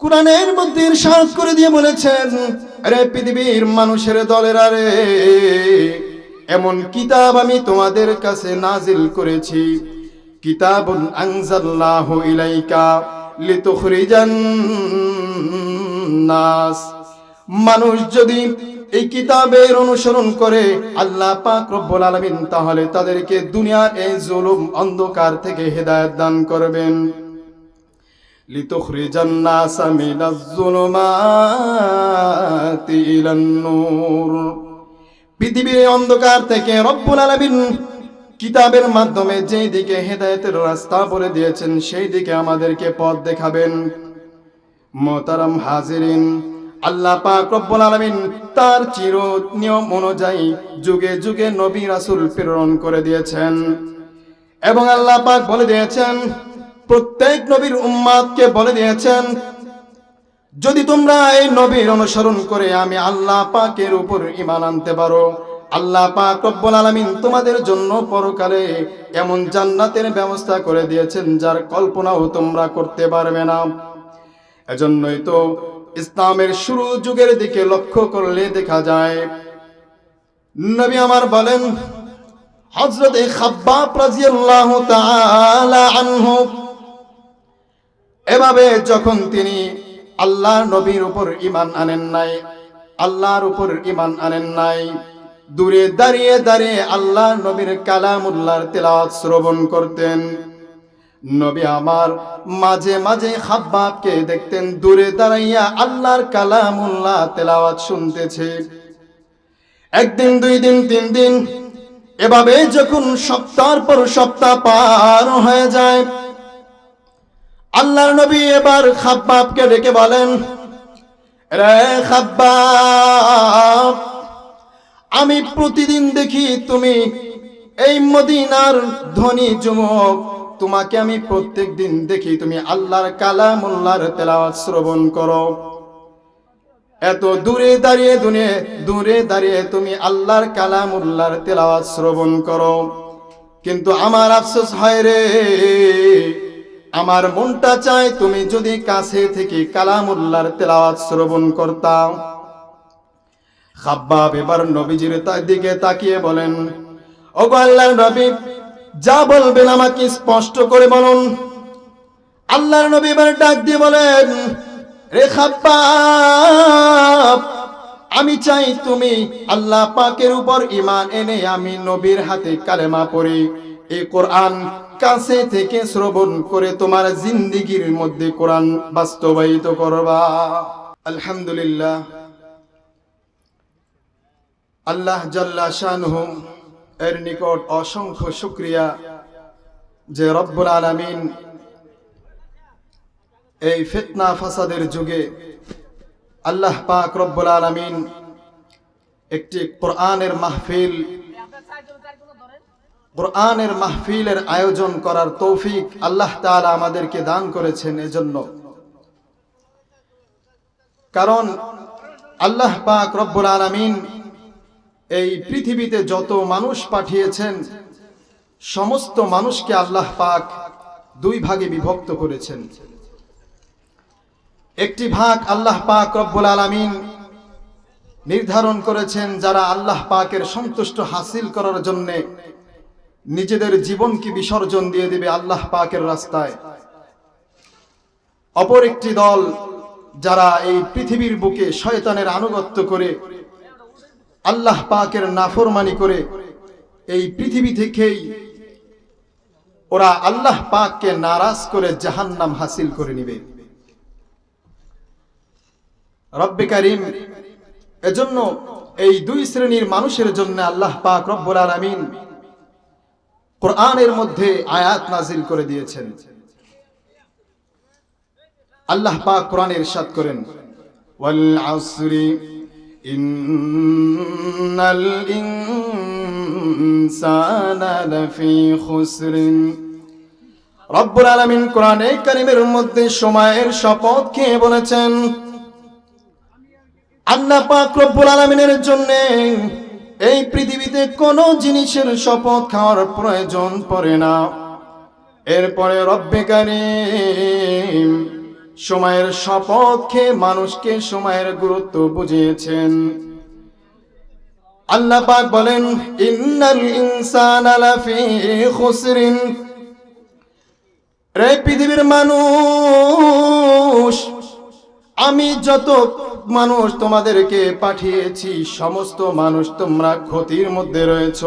কোরআনের মধ্যে ইরশাদ করে দিয়ে বলেছেন, আরে পৃথিবীর মানুষের দলের আরে এমন কিতাব আমি তোমাদের কাছে নাজিল করেছি। নাস। মানুষ যদি এই কিতাবের অনুসরণ করে, আল্লাহ পাক রব্বুল আলামিন তাহলে তাদেরকে দুনিয়ার এই জুলুম অন্ধকার থেকে হেদায়েত দান করবেন। লিতুখরিজান নাস মিনাজ জুলুমাতি ইলান নূর পৃথিবীর অন্ধকার থেকে রব্বুল আলামিন কিতাবের মাধ্যমে যেই দিকে হেদায়েতের রাস্তা বলে দিয়েছেন, সেই দিকে আমাদেরকে পথ দেখাবেন। মোতারাম হাজিরিন, আল্লাহ পাক রব্বুল আলামিন তার চির নিয়ম অনুযায়ী যুগে যুগে নবী রাসূল প্রেরণ করে দিয়েছেন। এবং আল্লাহ পাক বলে দিয়েছেন প্রত্যেক নবীর উম্মাদকে বলে দিয়েছেন, যদি তোমরা এই নবীর অনুসরণ করে আমি আল্লাহ পাকের উপর ইমান আনতে পারো, আল্লাহ পাক রব্বুল আলামিন তোমাদের জন্য পরকালে এমন জান্নাতের ব্যবস্থা করে দিয়েছেন যার কল্পনাও তোমরা করতে পারবে না। এজন্যই তো ইসলামের শুরু যুগের দিকে লক্ষ্য করলে দেখা যায়, নবী আমার বলেন, হযরত খাব্বাব রাদিয়াল্লাহু তাআলা আনহু এভাবে যখন তিনি আল্লাহর নবীর উপর ইমান আনেন নাই, আল্লাহর উপর ইমান আনেন নাই, দূরে দাঁড়িয়ে দাঁড়িয়ে আল্লাহ নবীর কালামুল্লাহর তেলাওয়াত শ্রবণ করতেন। নবী আমার মাঝে মাঝে হাব্বাবকে দেখতেন, দূরে দাঁড়াইয়া আল্লাহর কালামুল্লাহ তেলাওয়াত শুনতেছে। একদিন, দুই দিন, তিন দিন, এভাবে যখন সপ্তাহ পর সপ্তাহ পার হয়ে যায় আল্লাহর নবী এবার খাব্বাবকে ডেকে বলেন, রে খাব্বাব, আমি প্রতিদিন দেখি তুমি এই মদিনার ধনী যুবক। তোমাকে আমি প্রত্যেক দিন দেখি তুমি আল্লাহর কালামুল্লাহর তেলাওয়াত শ্রবণ করো। এত দূরে দাঁড়িয়ে দুনে, দূরে দাঁড়িয়ে তুমি আল্লাহর কালামুল্লাহর তেলাওয়াত শ্রবণ করো। কিন্তু আমার আফসোস হয় রে আমার মনটা চায় তুমি যদি কাছে থেকে কালামুল্লাহর তেলাওয়াত শ্রবণ করতাম খাব্বাব এবার নবীজির তার দিকে তাকিয়ে বলেন, ওগো আল্লাহর নবী, যা বলবেন আমাকে স্পষ্ট করে বলুন। আল্লাহর নবী এবার ডাক দিয়ে বলেন, রে খাব্বাব, আমি চাই তুমি আল্লাহ পাকের উপর ইমান এনে আমি নবীর হাতে কালেমা পড়ি। এই কোরআন কাছে থেকে শ্রবণ করে তোমার জিন্দিগির মধ্যে কোরআন বাস্তবায়িত করবা। আলহামদুলিল্লাহ। আল্লাহ জাল্লা শানহু এর নিকট অসংখ্য শুক্রিয়া যে রব্বুল আলামিন এই ফিতনা ফাসাদের যুগে আল্লাহ পাক রব্বুল আলামিন একটি কোরআনের মাহফিল কোরআনের মাহফিলের আয়োজন করার তৌফিক আল্লাহ তাআলা আমাদেরকে দান করেছেন এজন্য। কারণ আল্লাহ পাক রব্বুল আলামিন এই পৃথিবীতে যত মানুষ পাঠিয়েছেন, সমস্ত মানুষকে আল্লাহ পাক দুই ভাগে বিভক্ত করেছেন। একটি ভাগ আল্লাহ পাক রব্বুল আলামিন নির্ধারণ করেছেন যারা আল্লাহ পাকের সন্তুষ্ট হাসিল করার জন্যে নিজেদের জীবনকে বিসর্জন দিয়ে দেবে আল্লাহ পাকের রাস্তায়। অপর একটি দল যারা এই পৃথিবীর বুকে শয়তানের আনুগত্য করে, আল্লাহ পাকের নাফরমানি করে, এই পৃথিবী থেকেই ওরা আল্লাহ পাককে নারাজ করে জাহান্নাম হাসিল করে নিবে। রব্বে কারিম, এজন্য এই দুই শ্রেণির মানুষের জন্য আল্লাহ পাক রব্বুল আলামিন কোরআনের মধ্যে আয়াত নাজিল করে দিয়েছেন। আল্লাহ পাক কোরআনে ইরশাদ করেন। ওয়াল আসরি ইন্নাল ইনসানা লাফি খুসরিন। রব্বুল আলামিন কোরআনে কারিমের মধ্যে সময়ের শপথ খেয়ে বলেছেন? আল্লাহ পাক রব্বুল আলামিনের জন্য এই পৃথিবীতে কোনো জিনিসের শপথ খাওয়ার প্রয়োজন পড়ে না। এরপরে রব্বে সময়ের শপথ খেয়ে মানুষকে সময়ের গুরুত্ব বুঝিয়েছেন। আল্লাহ পাক বলেন, ইন্নাল ইনসানা রে পৃথিবীর মানুষ, আমি যত মানুষ তোমাদেরকে পাঠিয়েছি, সমস্ত মানুষ তোমরা ক্ষতির মধ্যে রয়েছ।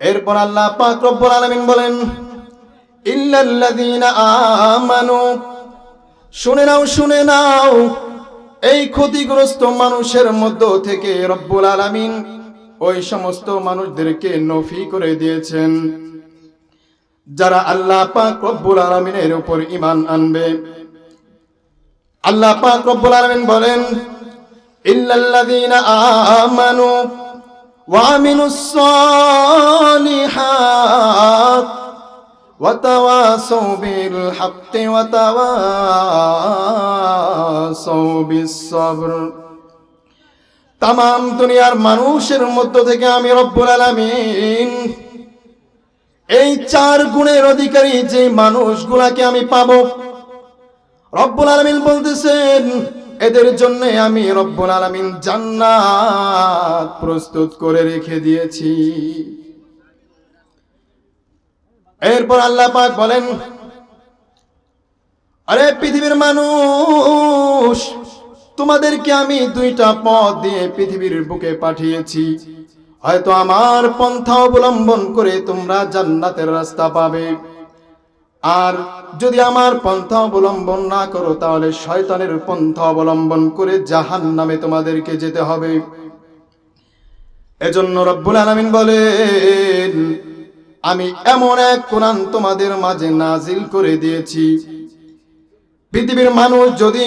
এরপর আল্লাহ পাক রব্বুল আলামিন বলেন, ইল্লাল্লাযীনা শুনে নাও শুনে নাও, এই ক্ষতিগ্রস্ত মানুষের মধ্য থেকে রব্বুল আলামিন ওই সমস্ত মানুষদেরকে নফি করে দিয়েছেন। যারা আল্লাহ পাক রব্বুল আলামিনের উপর ইমান আনবে। আল্লাহ পাক রব্বুল আলামিন বলেন, ইল্লাল্লাযীনা আমানু ওয়া আমিলুস সালিহাত ওয়া তাওয়াসাউ বিল হাক্কি ওয়া তাওয়াসাউ বিস সাবর। তাম দুনিয়ার মানুষের মধ্য থেকে আমি রব্বুল আলামিন এই চার গুণের অধিকারী যে মানুষগুলাকে আমি পাবো রব্বুল আলামিন বলতেছেন, এদের জন্য আমি রব্বুল আলামিন জান্নাত প্রস্তুত করে রেখে দিয়েছি। এরপর আল্লাহ পাক বলেন, আরে পৃথিবীর মানুষ, তোমাদেরকে আমি দুইটা পথ দিয়ে পৃথিবীর বুকে পাঠিয়েছি। হয়তো আমার পন্থা অবলম্বন করে তোমরা জান্নাতের রাস্তা পাবে। আর যদি আমার পন্থা অবলম্বন না করো, তাহলে শয়তানের পন্থা অবলম্বন করে জাহান নামে তোমাদেরকে যেতে হবে। এজন্য রব্বুল আলামিন বলেন, আমি এমন এক কোরআন তোমাদের মাঝে নাজিল করে দিয়েছি। পৃথিবীর মানুষ যদি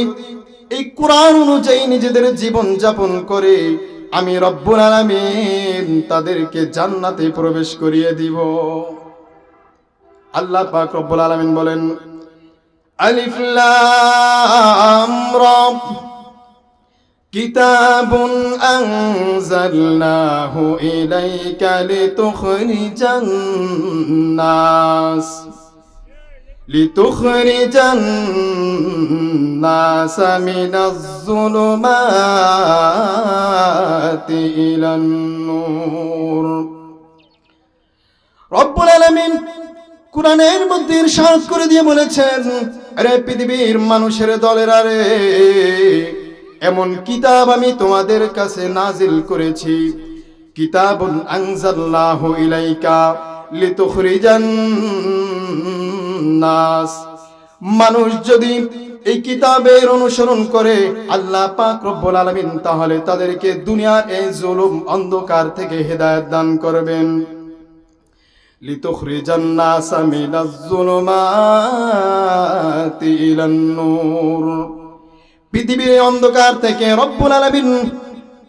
এই কোরআন অনুযায়ী নিজেদের জীবন যাপন করে, আমি রব্বুল আলামিন তাদেরকে জান্নাতে প্রবেশ করিয়ে দিব। আল্লাহ পাক রব্বুল আলামিন বলেন আলিফ লাম রা كتاب أنزلناه إليك لتخرج الناس لتخرج الناس من الظلمات إلى النور রব্বুল আলামিন কোরআনের মধ্যে ইরশাদ করে দিয়ে বলেছেন, আরে পৃথিবীর মানুষের দলের আরে এমন কিতাব আমি তোমাদের কাছে নাজিল করেছি। কিতাবুন আনজাল্লাহু ইলাইকা লিতুখরিজান নাস। মানুষ যদি এই কিতাবের অনুসরণ করে আল্লাহ পাক রব্বুল আলামিন, তাহলে তাদেরকে দুনিয়ার এই জুলুম অন্ধকার থেকে হেদায়েত দান করবেন। লিতুখরিজান নাস মিনাজ জুলুমাতি ইলান নূর পৃথিবীর অন্ধকার থেকে রব্বুল আলামিন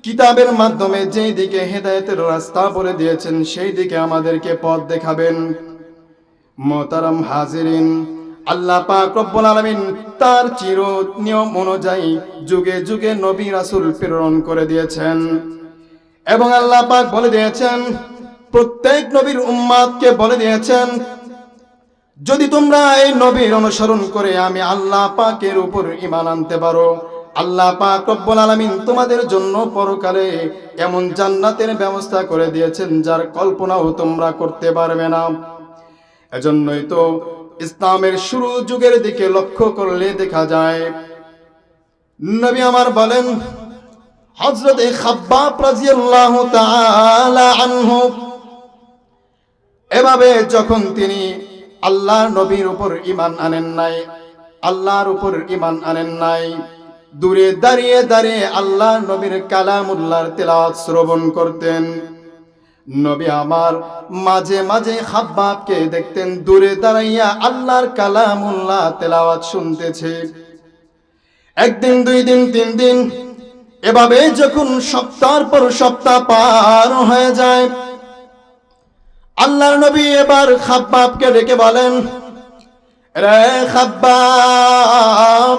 কিতাবের মাধ্যমে যেই দিকে হেদায়েতের রাস্তা বলে দিয়েছেন, সেই দিকে আমাদেরকে পথ দেখাবেন। মোতারাম হাজিরিন, আল্লাহ পাক রব্বুল আলামিন তার চির নিয়ম অনুযায়ী যুগে যুগে নবী রাসূল প্রেরণ করে দিয়েছেন। এবং আল্লাহ পাক বলে দিয়েছেন প্রত্যেক নবীর উম্মাদকে বলে দিয়েছেন, যদি তোমরা এই নবীর অনুসরণ করে আমি আল্লাহ পাকের উপর ইমান আনতে পারো, আল্লাহ পাক রব্বুল আলামিন তোমাদের জন্য পরকালে এমন জান্নাতের ব্যবস্থা করে দিয়েছেন, যার কল্পনাও তোমরা করতে পারবে না। এজন্যই তো ইসলামের শুরু যুগের দিকে লক্ষ্য করলে দেখা যায়, নবী আমার বলেন, হযরত খাব্বাব রাদিয়াল্লাহু তাআলা আনহু এভাবে যখন তিনি আল্লাহর নবীর উপর ইমান আনেন নাই, আল্লাহর উপর ইমান আনেন নাই, দূরে দাঁড়িয়ে দাঁড়িয়ে আল্লাহ নবীর কালামুল্লাহর তেলাওয়াত শ্রবণ করতেন। নবী আমার মাঝে মাঝে খাব্বাবকে দেখতেন, দূরে দাঁড়াইয়া আল্লাহর কালামুল্লাহ তেলাওয়াত শুনতেছে। একদিন, দুই দিন, তিন দিন, এভাবে যখন সপ্তাহ পর সপ্তাহ পার হয়ে যায় আল্লাহর নবী এবার খাব্বাবকে ডেকে বলেন, রে খাব্বাব,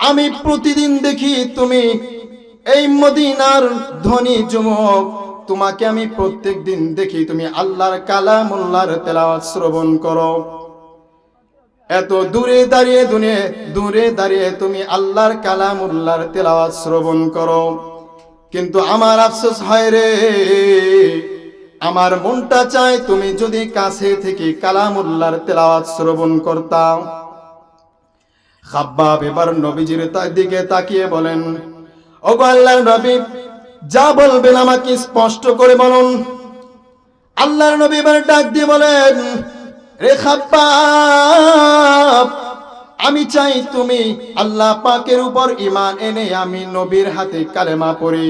আমি প্রতিদিন দেখি তুমি এই মদিনার ধনী যুবক। তোমাকে আমি প্রত্যেক দিন দেখি তুমি আল্লাহর কালামুল্লাহর তেলাওয়াত শ্রবণ করো। এত দূরে দাঁড়িয়ে দুনিয়ে, দূরে দাঁড়িয়ে তুমি আল্লাহর কালামুল্লাহর তেলাওয়াত শ্রবণ করো। কিন্তু আমার আফসোস হয় রে আমার মনটা চায় তুমি যদি কাছে থেকে কালামুল্লাহর তেলাওয়াত শ্রবণ করতাম খাব্বাব এবার নবীজির দিকে তাকিয়ে বলেন, ওগো আল্লাহর নবী, যা বলবেন আমাকে স্পষ্ট করে বলুন। আল্লাহর নবী এবার ডাক দিয়ে বলেন রে খাব্বাব, আমি চাই তুমি আল্লাহ পাকের উপর ইমান এনে আমি নবীর হাতে কালেমা পড়ি।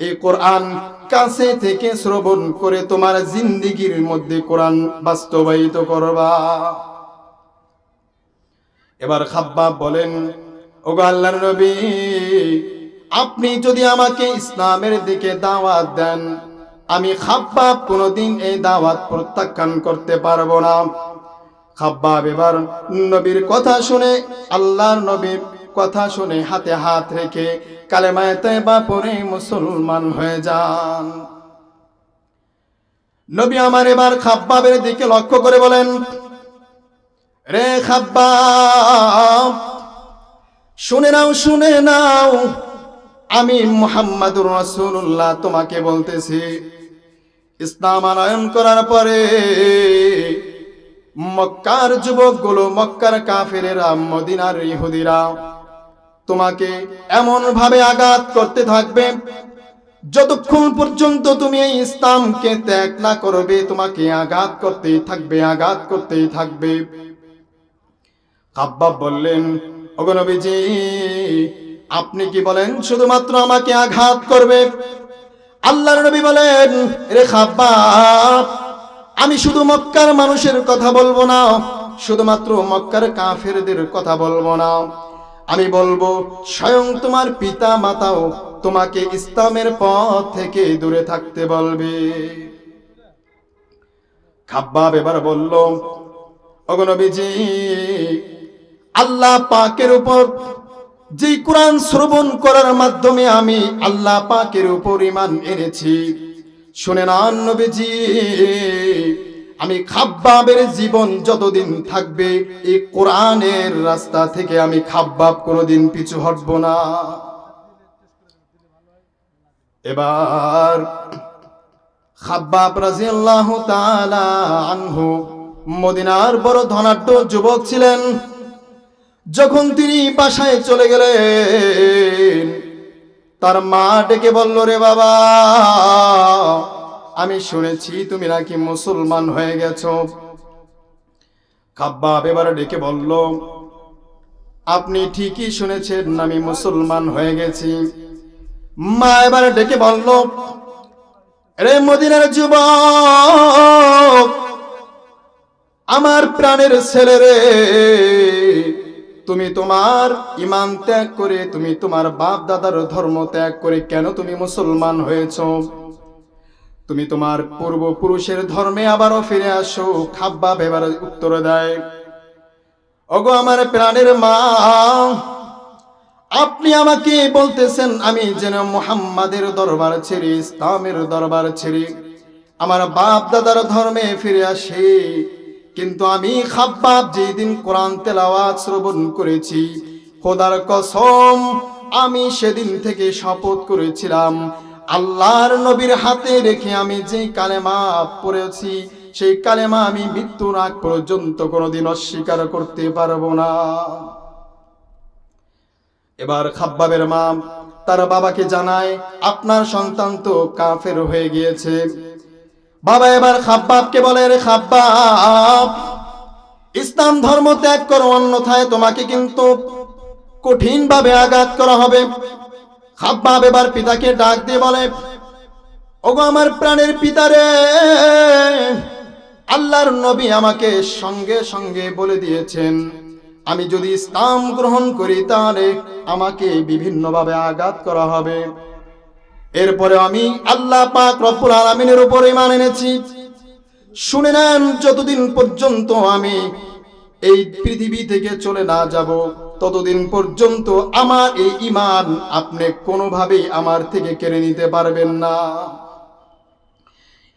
এই কোরআন কাছে থেকে শ্রবণ করে তোমার জিন্দিগির মধ্যে কোরআন বাস্তবায়িত করবা। এবার খাব্বা বলেন, ওগো আল্লাহর নবী, আপনি যদি আমাকে ইসলামের দিকে দাওয়াত দেন, আমি খাব্বাব কোনোদিন এই দাওয়াত প্রত্যাখ্যান করতে পারব না। খাব্বাব এবার নবীর কথা শুনে আল্লাহর নবীর কথা শুনে হাতে হাত রেখে কালেমায় তয়বা পরে মুসলমান হয়ে যান। নবী আমার এবার খাব্বাবের দিকে লক্ষ্য করে বলেন, রে খাব্বাব, শুনে নাও শুনে নাও, আমি মোহাম্মদুর রাসূলুল্লাহ তোমাকে বলতেছি ইসলাম আনয়ন করার পরে মক্কার যুবকগুলো মক্কার কাফেরেরা, মদিনার ইহুদিরা তোমাকে এমন ভাবে আঘাত করতে থাকবে, যতক্ষণ পর্যন্ত তুমি এই ইসলামকে ত্যাগ না করবে, তোমাকে আঘাত করতেই থাকবে, আঘাত করতেই থাকবে। কাব্বাব বললেন অগনবীজি আপনি কি বলেন, শুধুমাত্র আমাকে আঘাত করবে? আল্লাহর নবী বলেন, রে খাব্বাব আমি শুধু মক্কার মানুষের কথা বলব না, শুধুমাত্র মক্কার কাফেরদের কথা বলব না। আমি বলব, স্বয়ং তোমার পিতা মাতাও তোমাকে ইসলামের পথ থেকে দূরে থাকতে বলবে। খাব্বাব এবার বলল অগনবীজি আল্লাহ পাকের উপর যে কোরআন শ্রবণ করার মাধ্যমে আমি আল্লাহ পাকের উপর ইমান এনেছি। শুনে না নবীজি আমি খাব্বাবের জীবন যতদিন থাকবে, এই কোরআনের রাস্তা থেকে আমি খাব্বাব কোনোদিন পিছু হটব না। এবার খাব্বাব রাজিয়াল্লাহু তাআলা আনহু মদিনার বড় ধনাঢ্য যুবক ছিলেন। যখন তিনি বাসায় চলে গেলেন, তার মা ডেকে বলল, রে বাবা আমি শুনেছি তুমি নাকি মুসলমান হয়ে গেছো। খাব্বাব এবার ডেকে বলল, আপনি ঠিকই শুনেছেন আমি মুসলমান হয়ে গেছি। মা এবার ডেকে বলল, রে মদিনার যুবক, আমার প্রাণের ছেলে রে, তুমি তোমার ইমান ত্যাগ করে, তুমি তোমার বাপ দাদার ধর্ম ত্যাগ করে কেন তুমি মুসলমান হয়েছ? তুমি তোমার পূর্বপুরুষের ধর্মে আবারও ফিরে আসো, খাব্বা এবার উত্তর দেয়। ওগো আমার প্রাণের মা, আপনি আমাকে বলতেছেন আমি যেন মোহাম্মদের দরবার ছেড়ে, ইসলামের দরবার ছেড়ে আমার বাপ দাদার ধর্মে ফিরে আসি। কিন্তু আমি খাব্বাব যেদিন কোরআন তেলাওয়াত শ্রবণ করেছি, খোদার কসম, আমি সেদিন থেকে শপথ করেছিলাম। আল্লাহর নবীর হাতে রেখে আমি যে কালেমা পড়েছি, সেই কালেমা আমি মৃত্যুর আগ পর্যন্ত কোনোদিন অস্বীকার করতে পারব না। এবার খাব্বাবের মা তার বাবাকে জানায়, আপনার সন্তান তো কাফের হয়ে গিয়েছে। বাবা এবার খাব্বাবকে বলে, রে খাব্বাব, ইসলাম ধর্ম ত্যাগ করো অন্যথায় তোমাকে কিন্তু কঠিন ভাবে আঘাত করা হবে। খাব্বাব এবার পিতাকে ডাক দিয়ে বলে, ওগো আমার প্রাণের পিতারে, আল্লাহর নবী আমাকে সঙ্গে সঙ্গে বলে দিয়েছেন, আমি যদি ইসলাম গ্রহণ করি তাহলে আমাকে বিভিন্নভাবে আঘাত করা হবে। এরপরে আমি আল্লাহ পাক রব্বুল আলামিনের উপর ইমান এনেছি। শুনে নেন, যতদিন পর্যন্ত আমি এই পৃথিবী থেকে চলে না যাব ততদিন পর্যন্ত আমার এই ইমান আপনি কোনোভাবেই আমার থেকে কেড়ে নিতে পারবেন না।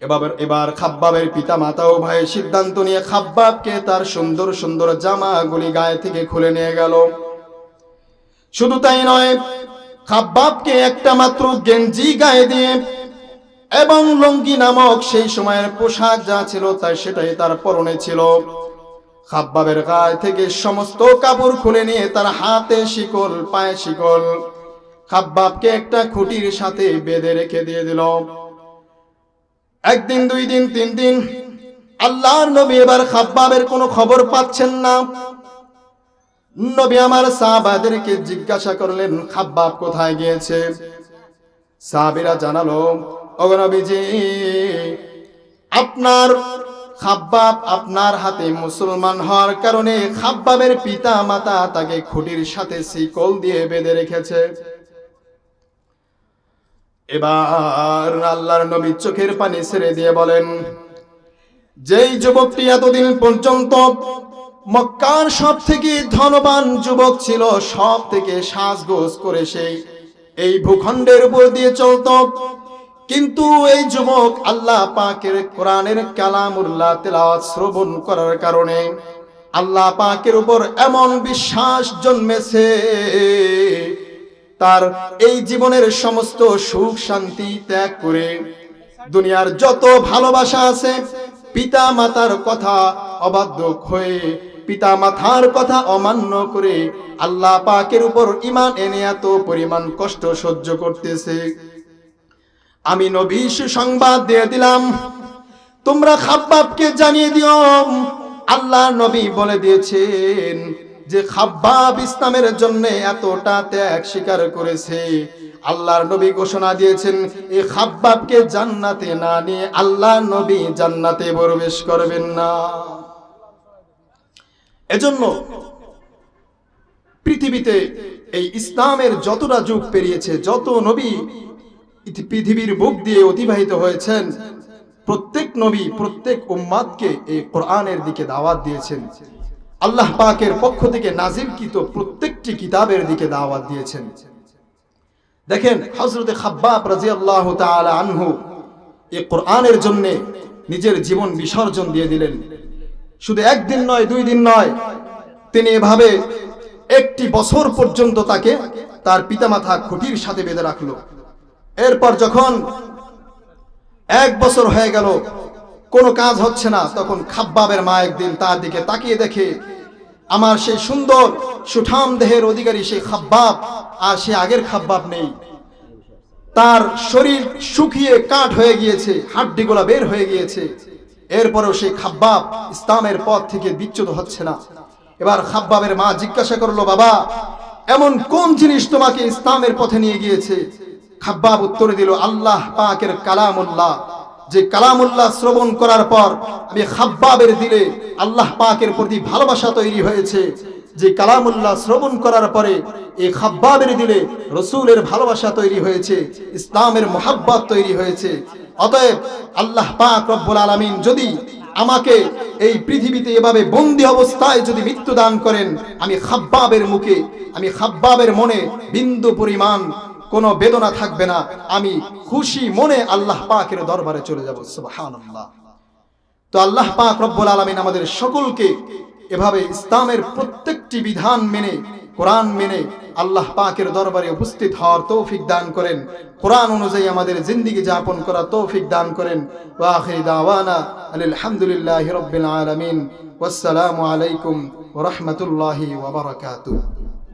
এবার এবার খাব্বাবের পিতা মাতা ও ভাই সিদ্ধান্ত নিয়ে খাব্বাবকে তার সুন্দর সুন্দর জামাগুলি গায়ে থেকে খুলে নিয়ে গেল। শুধু তাই নয়, খাব্বাবকে একটা মাত্র গেঞ্জি গায়ে দিয়ে এবং লঙ্গি নামক সেই সময়ের পোশাক যা ছিল তাই সেটাই তার পরনে ছিল। খাব্বাবের গায়ে থেকে সমস্ত কাপড় খুলে নিয়ে তার হাতে শিকল, পায়ে শিকল। খাব্বাবকে একটা খুঁটির সাথে বেঁধে রেখে দিয়ে দিল। একদিন, দুই দিন, তিন দিন আল্লাহর নবী এবার খাব্বাবের কোনো খবর পাচ্ছেন না। নবী আমার সাহাবাদেরকে জিজ্ঞাসা করলেন, খাব্বাব কোথায় গিয়েছে? সাহাবিরা জানালো অগনবীজি আপনার খাব্বাব আপনার হাতে মুসলমান হওয়ার কারণে খাব্বাবের পিতা মাতা তাকে খুঁটির সাথে শিকল দিয়ে বেঁধে রেখেছে। এবার আল্লাহর নবী চোখের পানি ছেড়ে দিয়ে বলেন, যেই যুবকটি এতদিন পর্যন্ত মক্কার সব থেকে ধনবান যুবক ছিল সব থেকে সাজগোজ করে সেই এই ভূখণ্ডের উপর দিয়ে চলত। কিন্তু এই যুবক আল্লাহ পাকের কোরআনের কালামুল্লাহ তেলাওয়াত শ্রবণ করার কারণে আল্লাহ পাকের উপর এমন বিশ্বাস জন্মেছে, তার এই জীবনের সমস্ত সুখ শান্তি ত্যাগ করে দুনিয়ার যত ভালোবাসা আছে পিতা মাতার কথা অবাধ্য হয়ে পিতা মাথার কথা অমান্য করে আল্লাহ পাকের উপর ইমান এনে এত পরিমাণ কষ্ট সহ্য করতেছে। আমি নবী সংবাদ দিয়ে দিলাম। তোমরা খাব্বাবকে জানিয়ে দিও। আল্লাহ নবী বলে দিয়েছেন যে খাব্বাব ইসলামের জন্য এতটা ত্যাগ স্বীকার করেছে। আল্লাহর নবী ঘোষণা দিয়েছেন এই খাব্বাবকে জান্নাতে না নিয়ে আল্লাহ নবী জান্নাতে প্রবেশ করবেন না। এজন্য পৃথিবীতে এই ইসলামের যতটা যুগ পেরিয়েছে, যত নবী পৃথিবীর বুক দিয়ে অতিবাহিত হয়েছেন। প্রত্যেক নবী, প্রত্যেক উম্মাদকে এই কোরআনের দিকে দাওয়াত দিয়েছেন। আল্লাহ পাকের পক্ষ থেকে নাজিলকৃত প্রত্যেকটি কিতাবের দিকে দাওয়াত দিয়েছেন। দেখেন হজরতে খাব্বাব রাজিয়াল্লাহু তাআলা আনহু এই কোরআনের জন্য নিজের জীবন বিসর্জন দিয়ে দিলেন। শুধু একদিন নয়, দুই দিন নয়, তিনি এভাবে একটি বছর পর্যন্ত তাকে তার পিতামাতা খুঁটির সাথে বেঁধে রাখল। এরপর যখন এক বছর হয়ে গেল, কোনো কাজ হচ্ছে না, তখন খাব্বাবের মা একদিন তার দিকে তাকিয়ে দেখে, আমার সেই সুন্দর, সুঠাম দেহের অধিকারী সেই খাব্বাব, আর সে আগের খাব্বাব নেই। তার শরীর শুকিয়ে কাঠ হয়ে গিয়েছে হাড্ডিগুলা বের হয়ে গিয়েছে। এরপরেও সেই খাব্বাব ইসলামের পথ থেকে বিচ্যুত হচ্ছে না। এবার খাব্বাবের মা জিজ্ঞাসা করল, বাবা, এমন কোন জিনিস তোমাকে ইসলামের পথে নিয়ে গিয়েছে? খাব্বাব উত্তরে দিল, আল্লাহ পাকের কালামুল্লাহ। যে কালামুল্লাহ শ্রবণ করার পর আমি খাব্বাবের দিলে আল্লাহ পাকের প্রতি ভালোবাসা তৈরি হয়েছে। যে কালামুল্লাহ শ্রবণ করার পরে এই খাব্বাবের দিলে রসুলের ভালোবাসা তৈরি হয়েছে, ইসলামের মোহাব্বত তৈরি হয়েছে। অতএব আল্লাহ পাক রব্বুল আলামিন যদি আমাকে এই পৃথিবীতে এভাবে বন্দি অবস্থায় যদি মৃত্যু দান করেন, আমি খাব্বাবের মুখে, আমি খাব্বাবের মনে বিন্দু পরিমাণ কোনো বেদনা থাকবে না। আমি খুশি মনে আল্লাহ পাকের দরবারে চলে যাব। তো আল্লাহ পাক রব্বুল আলামিন আমাদের সকলকে এভাবে ইসলামের প্রত্যেকটি বিধান মেনে, কোরআন মেনে আল্লাহ পাকের দরবারে উপস্থিত হওয়ার তৌফিক দান করেন। কোরআন অনুযায়ী আমাদের জিন্দিগি যাপন করার তৌফিক দান করেন। ওয়া আখির দাওয়ানা আলহামদুলিল্লাহি রাব্বিল আলামিন। ওয়াসসালামু আলাইকুম ওয়া রাহমাতুল্লাহি ওয়া বারাকাতুহু।